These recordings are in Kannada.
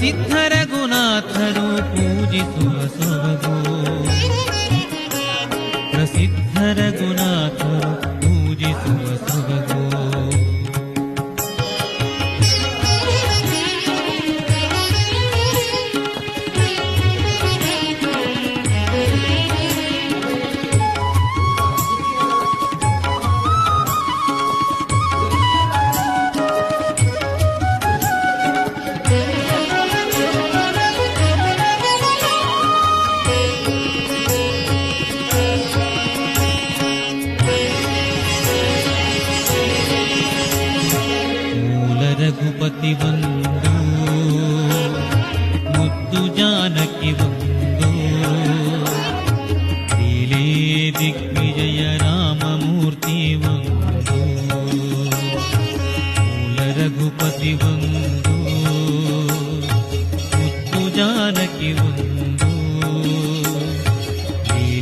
ಪ್ರಸಿದ್ಧ ರಘುನಾಥರು ಪೂಜಿಸುವ ಸೊಬಗು ಪ್ರಸಿದ್ಧ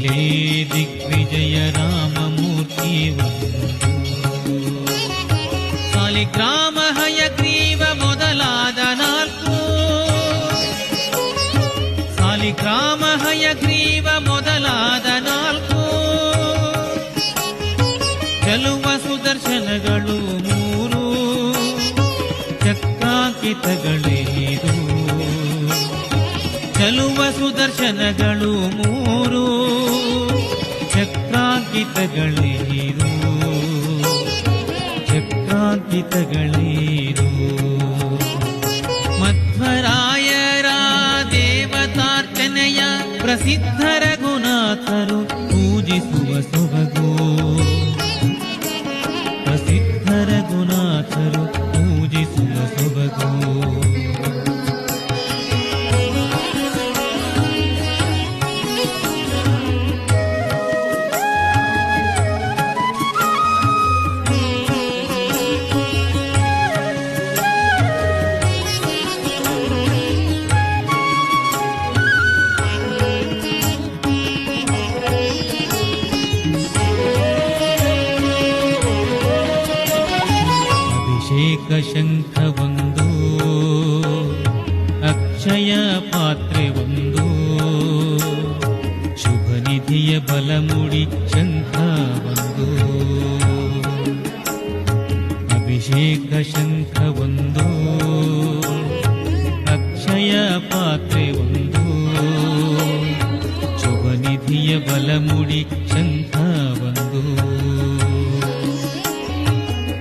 जय दिग्विजय राममूर्ति शालिग्राम हयग्रीव मोदलाद नाल्कु शालिग्राम हयग्रीव ಚಕ್ರಾಂಕಿತಗಳೇದು ಚಕ್ರಾಂಕಿತಗಳೇರು ಮಧ್ವರಾಯರ ದೇವತಾರ್ಚನೆಯ ಪ್ರಸಿದ್ಧ ರಘುನಾಥರು ಪೂಜಿಸುವ ಸೊಬಗು. ಪ್ರಸಿದ್ಧ ರಘುನಾಥರು ಅಭಿಷೇಕ ಶಂಖ ಒಂದು ಅಕ್ಷಯ ಪಾತ್ರೆ ಒಂದು. ಶುಭ ನಿಧಿಯ ಬಲಮುಡಿ ಶಂಖ ಒಂದು ಅಭಿಷೇಕ ಶಂಖ ಒಂದು ಅಕ್ಷಯ ಪಾತ್ರೆ ಒಂದು. ಶುಭ ನಿಧಿಯ ಬಲಮುಡಿ ಶಂಖ ಒಂದು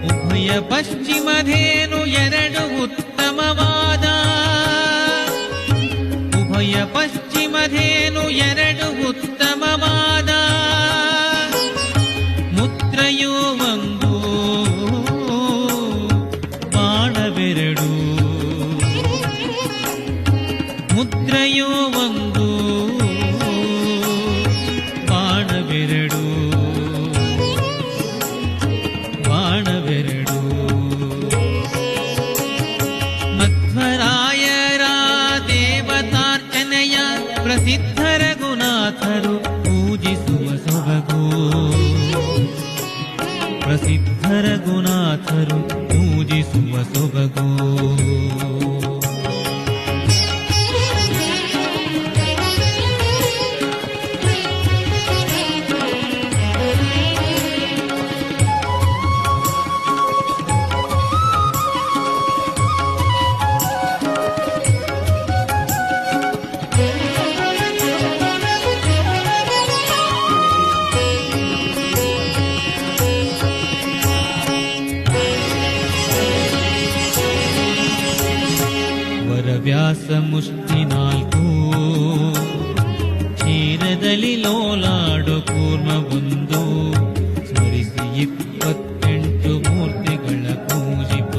ಉಭಯ ಪಶ್ಚಿಮಧೇನು ಎರಡು ಉತ್ತಮವಾದ? ಉಭಯ ಪಶ್ಚಿಮಧೇನು ಎರಡು ಉತ್ತಮವಾದ? ಮುದ್ರೆಯೂ ಒಂದು ಬಾಣವೆರಡು. ಮುದ್ರೆಯೋ ಒಂದು ರಘುನಾಥರು ಪೂಜಿಸುವ ಸೊಬಗು. ಪ್ರಸಿದ್ಧ ರಘುನಾಥರು ಪೂಜಿಸುವ ಸೊಬಗು. ವರವ್ಯಾಸ ಮುಷ್ಟಿ ನಾಲ್ಕು ಕ್ಷೀರದಲ್ಲಿ ಲೋಲಾಡು ಕೂರ್ಮ ಒಂದು ಸ್ಮರಿಸಿ ಇಪ್ಪತ್ತೆಂಟು ಮೂರ್ತಿಗಳ ಪೂಜಿಪ.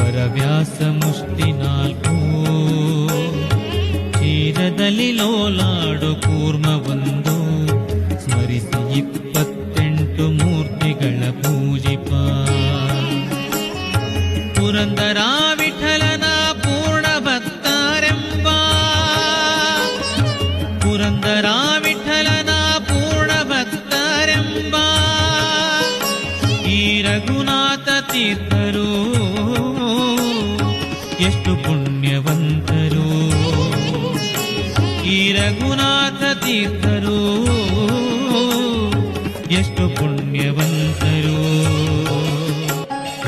ವರವ್ಯಾಸ ಮುಷ್ಟಿ ನಾಲ್ಕು ಕ್ಷೀರದಲ್ಲಿ ಲೋಲಾಡು ಕೂರ್ಮ ಒಂದು ಸ್ಮರಿಸಿ ಇಪ್ಪತ್ತೆಂಟು ಮೂರ್ತಿಗಳ ಪೂಜಿಪ. ಪುರಂದರ ತೀರ್ಥರು ಎಷ್ಟು ಪುಣ್ಯವಂತರು ಈ ರಘುನಾಥ ತೀರ್ಥರು ಎಷ್ಟು ಪುಣ್ಯವಂತರು